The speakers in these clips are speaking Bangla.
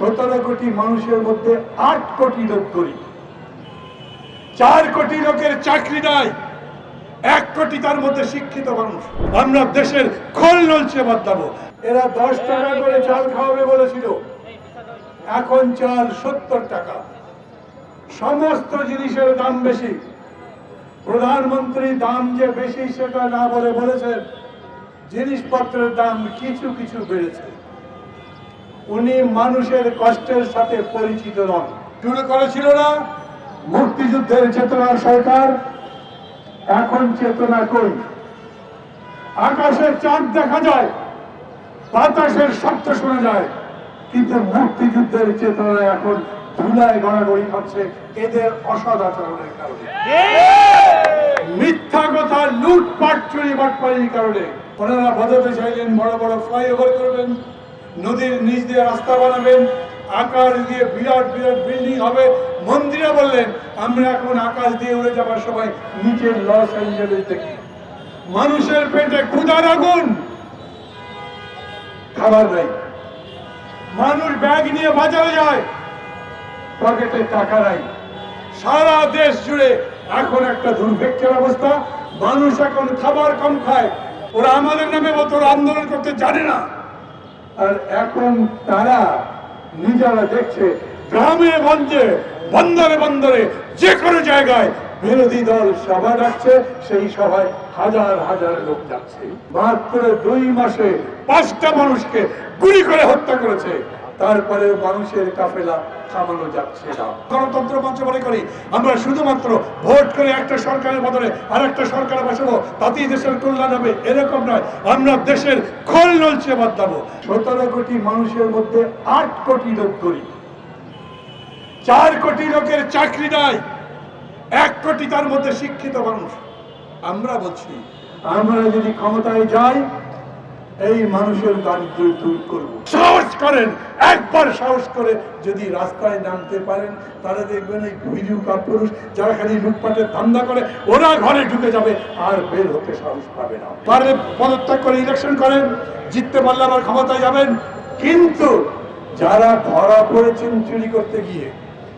সতেরো কোটি মানুষের মধ্যে আট কোটি লোক গরিব। চার কোটি লোকের চাকরি নাই, এক কোটি তার মধ্যে শিক্ষিত মানুষ। আমরা দেশের খোল নলছে বাদ এরা দশ টাকা করে চাল খাওয়াবে বলেছিল। এখন চাল সত্তর টাকা। সমস্ত জিনিসের দাম বেশি। প্রধানমন্ত্রী দাম যে বেশি সেটা না বলে বলেছেন, জিনিসপত্রের দাম কিছু কিছু বেড়েছে। উনি মানুষের কষ্টের সাথে পরিচিত নন। শুরু করেছিল না? মুক্তিযুদ্ধের চেতনার সরকার এখন চেতনা কই? আকাশের চাঁদ দেখা যায় বাতাসের শব্দ শোনা যায় কিন্তু মুক্তিযুদ্ধের চেতনা এখন ধুলায় গড়াগড়ি খাচ্ছে এদের অসৎ আচরণের কারণে। মিথ্যা কথা লুটপাট চুরি বাটপাড়ির কারণে। ওনারা বদলাতে চাইলেন বড় বড় ফ্লাইওভার নদীর নিচ দিয়ে রাস্তা বানাবেন, আকাশ দিয়ে বিরাট বিরাট বিল্ডিং হবে। মন্দিরে বললেন, আমরা এখন আকাশ দিয়ে উড়ে যাবার সময় নিচের লস অ্যাঞ্জেলেস দেখি। মানুষের পেটে ক্ষুধার আগুন, খাবার নাই। মানুষ ব্যাগ নিয়ে বাজারে যায়, পকেটে টাকা নাই। সারা দেশ জুড়ে এখন একটা দুর্ভিক্ষের অবস্থা। মানুষ এখন খাবার কম খায়। ওরা আমাদের নামে মতো আন্দোলন করতে জানে না। আর এখন তারা নিজেরা দেখছে গ্রামে, গঞ্জে, বন্দরে বন্দরে যে কোনো জায়গায় বিরোধী দল সভা ডাকছে, সেই সভায় হাজার হাজার লোক যাচ্ছে। মাত্র দুই মাসে পাঁচটা মানুষকে গুলি করে হত্যা করেছে। তারপরে মানুষের কাফেলা থামানো যাচ্ছে না। গণতন্ত্র মঞ্চ মনে করি, আমরা শুধুমাত্র ভোট করে একটা সরকারের বদলে আর একটা সরকার বসাবো, তাতেই দেশের কল্যাণ হবে, এরকম নয়। আমরা দেশের খোল নলছে বাদ সতেরো কোটি মানুষের মধ্যে আট কোটি লোক গরিব। চার কোটি লোকের চাকরি নাই। এক কোটি তার মধ্যে শিক্ষিত মানুষ। আমরা বলছি, আমরা যদি ক্ষমতায় যাই এই মানুষের দারিদ্র দূর করব। সাহস করেন একবার সাহস করে যদি রাস্তায় নামতে পারেন তারা দেখবেন এই ভিডিও কাপুরুষ যারা খালি লুটপাটের ধান্দা করে ওরা ঘরে ঢুকে যাবে আর বের হতে সাহস পাবে না। পারলে পদত্যাগ করে ইলেকশন করেন জিততে পারলে আবার ক্ষমতায় যাবেন। কিন্তু যারা ধরা পড়েছেন চুরি করতে গিয়ে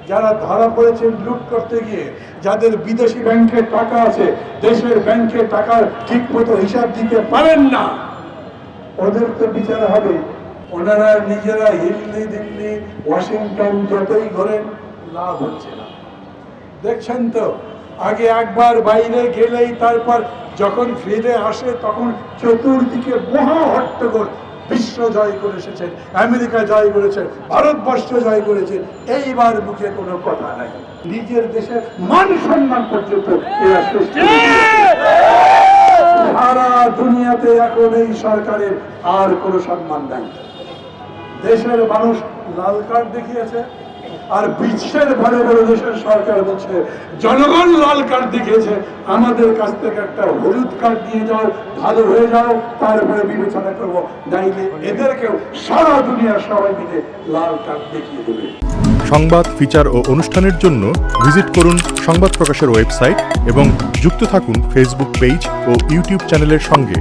যারা ধরা পড়েছেন লুট করতে গিয়ে যাদের বিদেশি ব্যাংকে টাকা আছে দেশের ব্যাংকে টাকার ঠিক মতো হিসাব দিতে পারেন না ওদের তো বিচার হবে। ওনারা নিজেরা হিল্লি দিল্লি, ওয়াশিংটন যতই ঘোরেন, লাভ হচ্ছে না। দেখছেন তো? আগে একবার বাইরে গেলেই তারপর যখন ফিরে আসে, তখন চতুর্দিকে মহা হট্টগোল। বিশ্ব জয় করে এসেছেন আমেরিকা জয় করেছেন, ভারতবর্ষ জয় করেছেন এইবার মুখে কোনো কথা নাই। নিজের দেশের মান সম্মান পর্যন্ত এরা দিয়েছে। সারা দুনিয়াতে এখন এই সরকারের আর কোনো সম্মান নাই। দেশের মানুষ লাল কার্ড দেখিয়েছে। আর বিশ্বের বড় বড় দেশের সরকার বলছে, জনগণ লাল কার্ড দেখিয়েছে, আমাদের কাছ থেকে একটা হলুদ কার্ড দিয়ে যাও, ভালো হয়ে যাও, তারপরে বিবেচনা করব। নাইলে এদেরকেও সারা দুনিয়ার সবাই মিলে লাল কার্ড দেখিয়ে দেবে। সংবাদ ফিচার ও অনুষ্ঠানের জন্য ভিজিট করুন সংবাদ প্রকাশের ওয়েবসাইট এবং যুক্ত থাকুন ফেসবুক পেজ ও ইউটিউব চ্যানেলের সঙ্গে।